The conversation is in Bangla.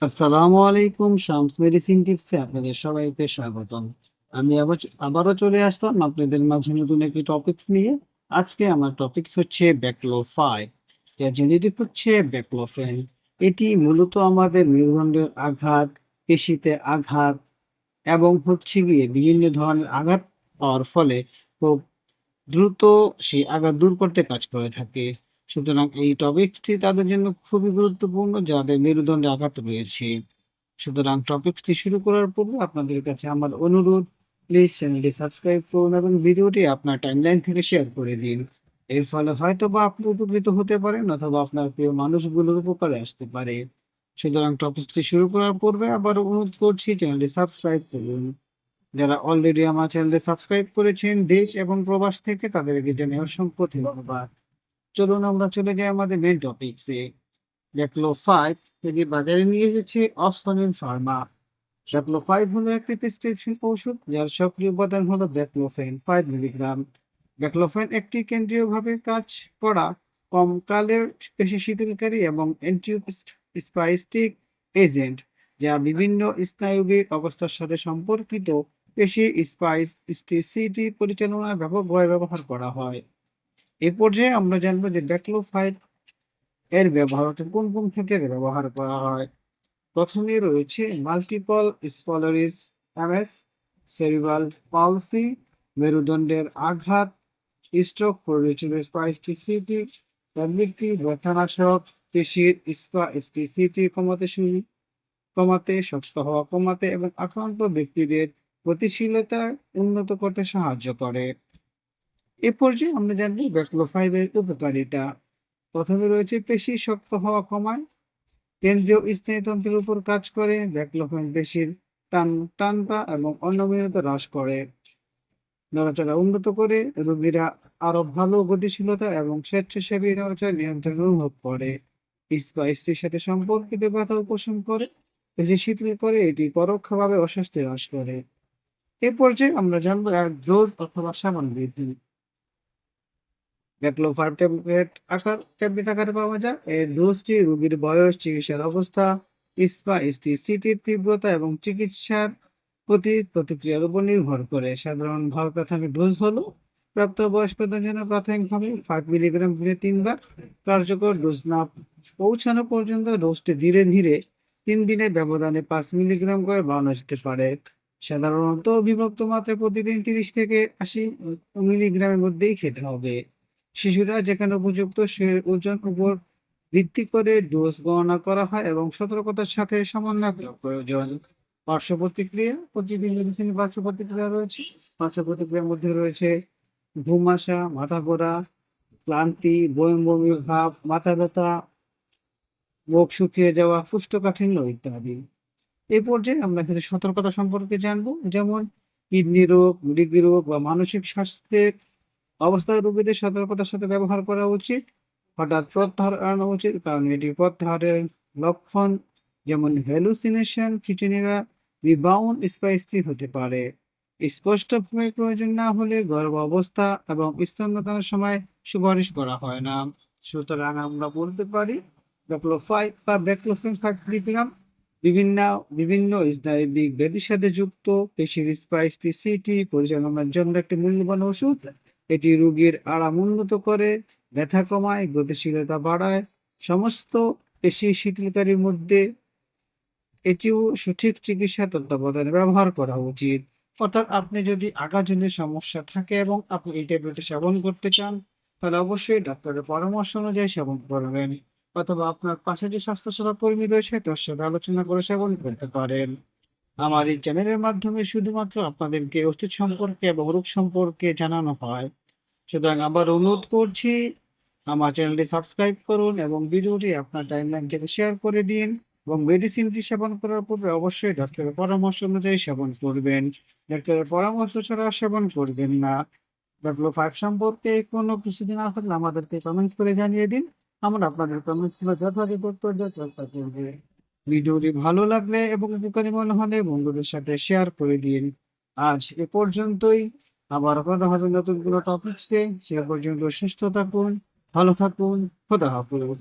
আসসালামু আলাইকুম, শামস মেডিসিন টিপসে আপনাদের সবাইকে স্বাগতম। আমি আবার আবারও চলে আসলাম আপনাদের মাঝে নতুন একটি টপিকস নিয়ে। আজকে আমার টপিকস হচ্ছে ব্যাকলোফাই যার জেনেটিভ হচ্ছে ব্যাকলোফেন এটি মূলত আমাদের মেরুদণ্ডের আঘাত, পেশিতে আঘাত এবং হচ্ছে গিয়ে বিভিন্ন ধরনের আঘাত পাওয়ার ফলে খুব দ্রুত সেই আঘাত দূর করতে কাজ করে থাকে। সুতরাং এই টপিকসটি তাদের জন্য খুবই গুরুত্বপূর্ণ, যাদের মেরুদণ্ডে আঘাত রয়েছে। সুতরাং টপিকসটি শুরু করার পূর্বে আপনাদের কাছে আমার অনুরোধ প্লিজ চ্যানেলটি সাবস্ক্রাইব করুন এবং ভিডিওটি আপনার টাইমলাইন থেকে শেয়ার করে দিন। এর ফলে হয়তো বা আপনি উপকৃত হতে পারেন অথবা আপনার প্রিয় মানুষগুলোর উপকারে আসতে পারে। সুতরাং টপিকসটি শুরু করার পূর্বে আবার অনুরোধ করছি চ্যানেলটি সাবস্ক্রাইব করুন। যারা অলরেডি আমার চ্যানেলটি সাবস্ক্রাইব করেছেন, দেশ এবং প্রবাস থেকে তাদেরকে জানাই অসংখ্য ধন্যবাদ। চলুন আমরা চলে যাই আমাদের মেন টপিকসে ডেকলো ফাইভ এটি বাজারে নিয়ে এসেছে অফসনিন ফার্মা ডেকলো ফাইভ হলো একটি প্রেসক্রিপশন ঔষধ, যার সক্রিয় উপাদান হলো ব্যাকলোফেন ফাইভ মিলিগ্রাম ব্যাকলোফেন একটি কেন্দ্রীয়ভাবে কাজ করা কম কালের পেশি শিথিলকারী এবং অ্যান্টিস্পাইস্টিক এজেন্ট যা বিভিন্ন স্নায়বিক অবস্থার সাথে সম্পর্কিত পেশি স্পাইস্টিসিটি পরিচালনায় ব্যাপকভাবে ব্যবহার করা হয়। এ পর্যায়ে আমরা জানব যে ব্যাকলোফাইট এর ব্যবহার অর্থাৎ কোন কোন ক্ষেত্রে ব্যবহার করা হয়? প্রথমে রয়েছে multiple sclerosis MS cerebral palsy মেরুদণ্ডের আঘাত স্ট্রোক স্পাইস্টিসিটি প্রবৃত্তি ব্যথানাশক, পেশির স্পাইস্টিসিটি কমাতে শুরু, কমাতে, শক্ত হওয়া কমাতে এবং আক্রান্ত ব্যক্তিদের গতিশীলতা উন্নত করতে সাহায্য করে। এ পর্যায়ে আমরা জানব ব্যাকলোফাইভের উপকারিতা প্রথমে রয়েছে পেশি শক্ত হওয়া কমায়। কেন্দ্রীয় স্নায়ুতন্ত্রের উপর কাজ করে ব্যাকলোফাইন পেশির টান টানটা এবং অনিয়মিততা হ্রাস করে। নড়াচড়া উন্নত করে, রোগীরা আরও ভালো গতিশীলতা এবং স্বেচ্ছাসেবী নড়াচড়া নিয়ন্ত্রণ অনুভব করে। স্পাইসটির সাথে সম্পর্কিত ব্যথা উপশম করে, পেশি শিথিল করে, এটি পরোক্ষভাবে অস্বস্তি হ্রাস করে। এ পর্যায়ে আমরা জানব এক ডোজ অথবা সামান বৃদ্ধি। ব্যাকলোফাইভ ট্যাবলেট আকার ট্যাবলেট আকারে পাওয়া যায়। এর ডোজটি রোগীর বয়স, চিকিৎসার অবস্থা স্পাইস্টিসিটির তীব্রতা এবং চিকিৎসার প্রতি প্রতিক্রিয়ার উপর নির্ভর করে। সাধারণভাবে প্রাথমিক ডোজ হলো প্রাপ্তবয়স্কদের জন্য প্রাথমিকভাবে ফাইভ মিলিগ্রাম দিনে তিনবার। কার্যকর ডোজ না পৌঁছানো পর্যন্ত ডোজটি ধীরে ধীরে তিন দিনের ব্যবধানে পাঁচ মিলিগ্রাম করে বাড়ানো যেতে পারে। সাধারণত বিভক্ত মাত্রায় প্রতিদিন তিরিশ থেকে আশি মিলিগ্রামের মধ্যেই খেতে হবে। শিশুরা যেখানে উপযুক্ত, সে ওজন উপর ভিত্তি করে ডোজ গণনা করা হয় এবং সতর্কতার সাথে সমন্বয় করা প্রয়োজন পার্শ্ব প্রতিক্রিয়া, প্রতিদিন মেডিসিন পার্শ্ব প্রতিক্রিয়া রয়েছে। পার্শ্ব প্রতিক্রিয়ার মধ্যে রয়েছে ঘুম আসা মাথা ঘোরা, ক্লান্তি বমি বমি ভাব, মাথা ব্যথা, মুখ শুকিয়ে যাওয়া কুষ্ঠকাঠিন্য ইত্যাদি। এই পর্যায়ে আমরা কিছু সতর্কতা সম্পর্কে জানব, যেমন কিডনি রোগ মৃগী রোগ বা মানসিক স্বাস্থ্যের অবস্থায় রোগীদের সতর্কতার সাথে ব্যবহার করা উচিত। হঠাৎ প্রত্যাহার এড়ানো উচিত, কারণ এটি প্রত্যাহারের লক্ষণ যেমন হ্যালুসিনেশন খিচুনিরা রিবাউন্ড স্পাইসি হতে পারে। স্পষ্টভাবে প্রয়োজন না হলে গর্ভ অবস্থা এবং স্তন্যদানের সময় সুপারিশ করা হয় না। সুতরাং আমরা বলতে পারি ব্যাকলোফাইভ বা ব্যাকলোফিন ফাইভ বিভিন্ন বিভিন্ন স্নায়বিক ব্যাধির সাথে যুক্ত, পেশির স্পাইস্টিসিটি পরিচালনার জন্য একটি মূল্যবান ওষুধ। এটি রোগীর আরাম উন্নত করে, ব্যথা কমায়, গতিশীলতা বাড়ায়। সমস্ত পেশি শিথিলকারীর মধ্যে এটিও সঠিক চিকিৎসা তত্ত্বাবধানে ব্যবহার করা উচিত। অর্থাৎ আপনি যদি আগাজনের সমস্যা থাকে এবং আপনি এই ট্যাবলেটটি সেবন করতে চান, তাহলে অবশ্যই ডাক্তারের পরামর্শ অনুযায়ী সেবন করবেন অথবা আপনার পাশে যে স্বাস্থ্যসেবা কর্মী রয়েছে, তার সাথে আলোচনা করে সেবন করতে পারেন। আমার এই চ্যানেলের মাধ্যমে শুধুমাত্র আপনাদেরকে ওষুধ সম্পর্কে এবং রোগ সম্পর্কে জানানো হয়। সুতরাং আবার অনুরোধ করছি, আমার চ্যানেলটি সাবস্ক্রাইব করুন এবং ভিডিওটি আপনার টাইমলাইন থেকে শেয়ার করে দিন এবং মেডিসিনটি সেবন করার পূর্বে অবশ্যই ডাক্তারের পরামর্শ অনুযায়ী সেবন করবেন। ডাক্তারের পরামর্শ ছাড়া সেবন করবেন না। ডাব্লিউ ফাইভ সম্পর্কে কোনো কিছুদিন আসলে আমাদেরকে কমেন্টস করে জানিয়ে দিন। আমরা আপনাদের কমেন্টসগুলো যথাযথ উত্তর দেওয়ার চেষ্টা করব। ভিডিওটি ভালো লাগলে এবং উপকারী মনে হলে বন্ধুদের সাথে শেয়ার করে দিন। আজ এ পর্যন্তই। আবার কথা হবে নতুন কোনো টপিকসে সে পর্যন্ত সুস্থ থাকুন ভালো থাকুন খোদা হাফিজ।